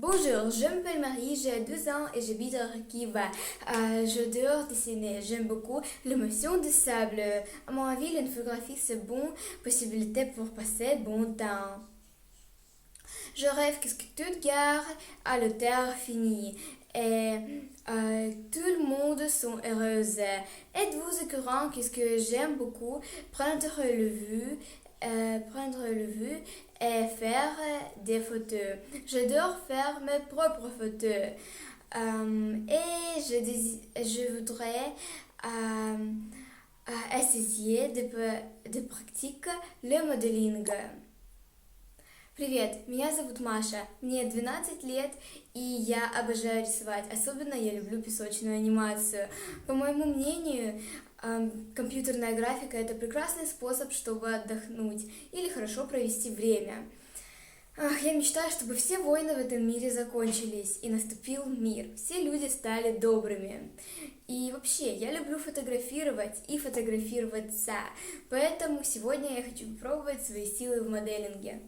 Bonjour, je m'appelle Marie, j'ai 12 ans et j'habite à Rakiva. Euh, J'adore dessiner, j'aime beaucoup l'émotion du sable. À mon avis, l'infographie, c'est bonne possibilité pour passer bon temps. Je rêve que toute gare à la terre finie et euh, tout le monde sont heureuses. Êtes-vous au courant Qu'est-ce que j'aime beaucoup Prendre le vue, euh, prendre le vue et faire des photos. J'adore faire mes propres photos. Euh, et je, je voudrais essayer de, de pratiquer le modeling. Привет, меня зовут Маша, мне 12 лет, и я обожаю рисовать. Особенно я люблю песочную анимацию. По моему мнению, компьютерная графика это прекрасный способ, чтобы отдохнуть или хорошо провести время. Ах, я мечтаю, чтобы все войны в этом мире закончились и наступил мир. Все люди стали добрыми. И вообще, я люблю фотографировать и фотографироваться. Поэтому сегодня я хочу попробовать свои силы в моделинге.